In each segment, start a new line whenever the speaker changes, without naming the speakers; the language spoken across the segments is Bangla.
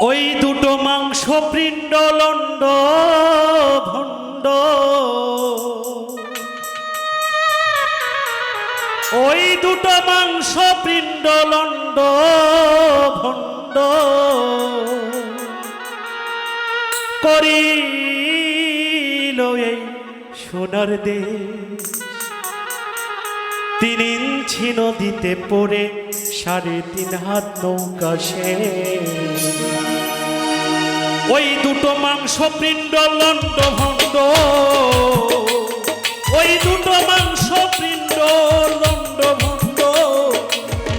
ওই দুটো মাংস পিণ্ড লন্ড ভণ্ড। ওই দুটো মাংস পিণ্ড লন্ড ভণ্ড। করিল এই সোনার দেশ। তিন ইঞ্চি নদীতে পড়ে সাড়ে তিন হাত নৌকা সে ওই দুটো মাংস পিণ্ড লন্ড ভণ্ড। ওই দুটো মাংস পিণ্ড লন্ড ভণ্ড।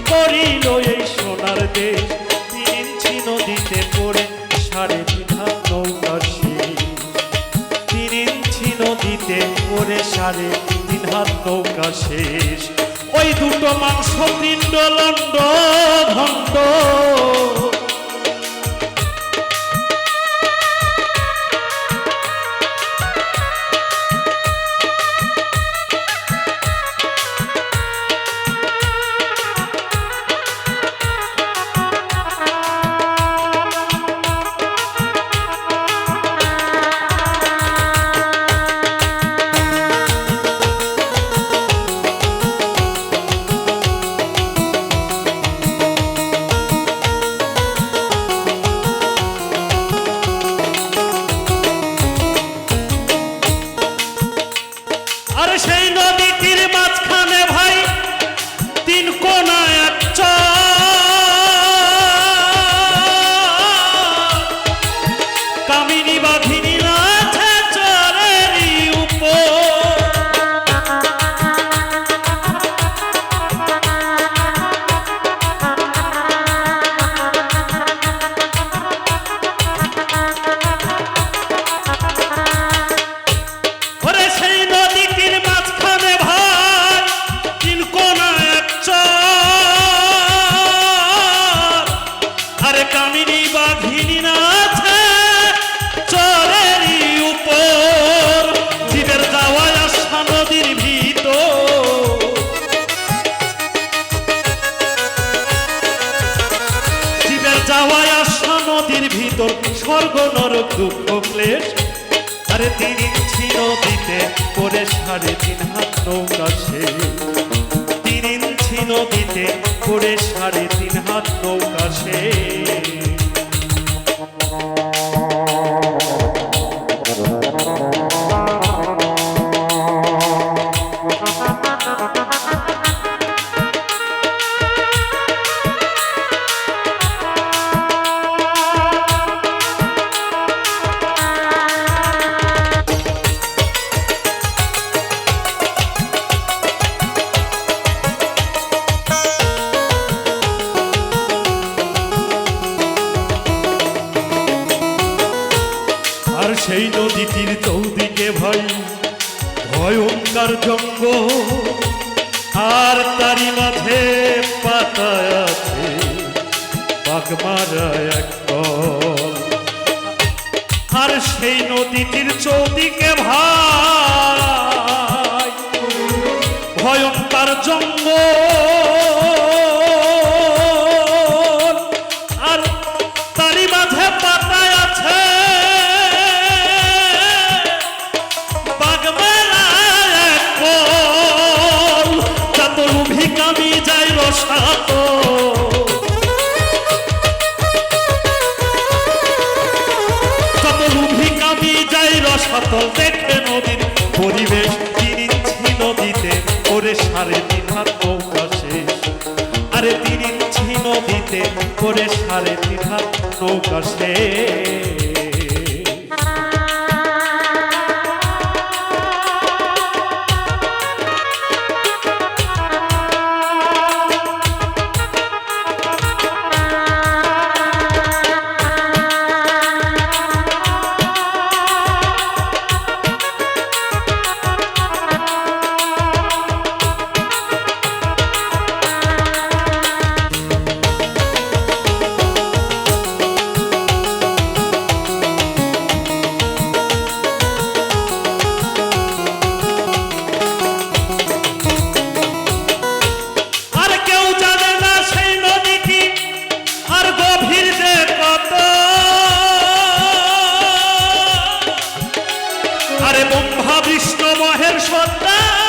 করিল এই সোনার দেশ তিন নদীতে পড়ে সাড়ে তিন হাত নৌকা সে তিন ইঞ্চি নদীতে পড়ে সাড়ে তিন নৌকা শেষ। ওই দুটো মাংস পিণ্ড লন্ড ভণ্ড। স্বর্গ নরক দুঃখ ক্লেশ। আরে তিনি ছিল নদীতে পরে সাড়ে তিন হাত নৌকা সে তিন ইঞ্চি নদীতে পরে সাড়ে তিন হাত নৌকা সেই নদীটির চৌদিকে ভাই ভয়ঙ্কর জঙ্গ আর তারি মাঝে পাতায় আছে আর সেই নদীটির চৌদিকে ভাই ভয়ঙ্কর জঙ্গল। যায় রসাতল দেখে নদীর পরিবেশ ইঞ্চি নদীতে ওরে সাড়ে তিন হাত নৌকা শেষ আরে ইঞ্চি নদীতে ওরে সাড়ে তিন হাত নৌকা কৃষ্ণ মহের সন্তান।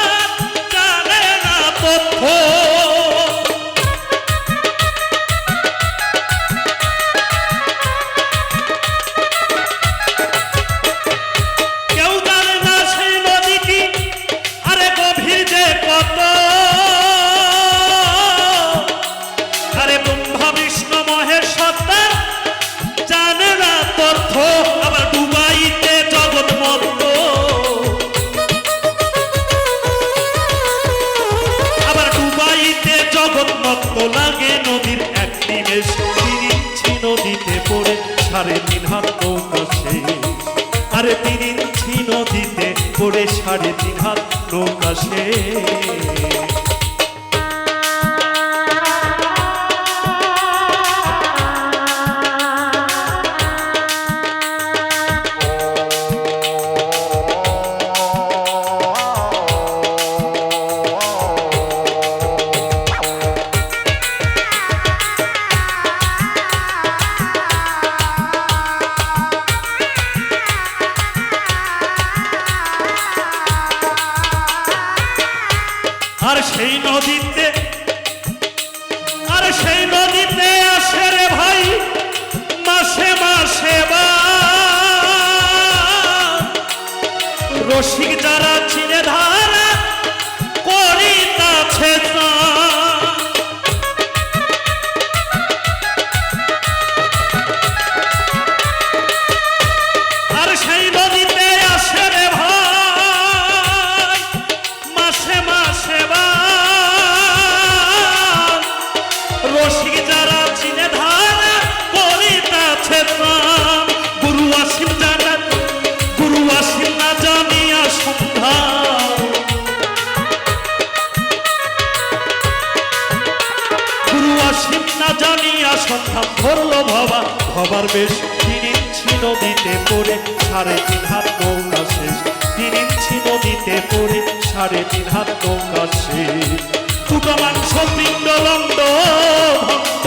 আরে তিন ইঞ্চি নদীতে পড়ে সাড়ে তিন হাত নৌকা শেষ সেই নদীতে আর সেই নদীতে আসে রে ভাই মাসে মাসে বা রসিক যারা ভবার বেশ তিন ছিল নদীতে পড়ে সাড়ে তিন হাত নৌকা শেষ। তিন ইঞ্চি নদীতে পড়ে সাড়ে তিন হাত নৌকা শেষ। দুটো মাংস পিণ্ড লন্ড ভক্ত।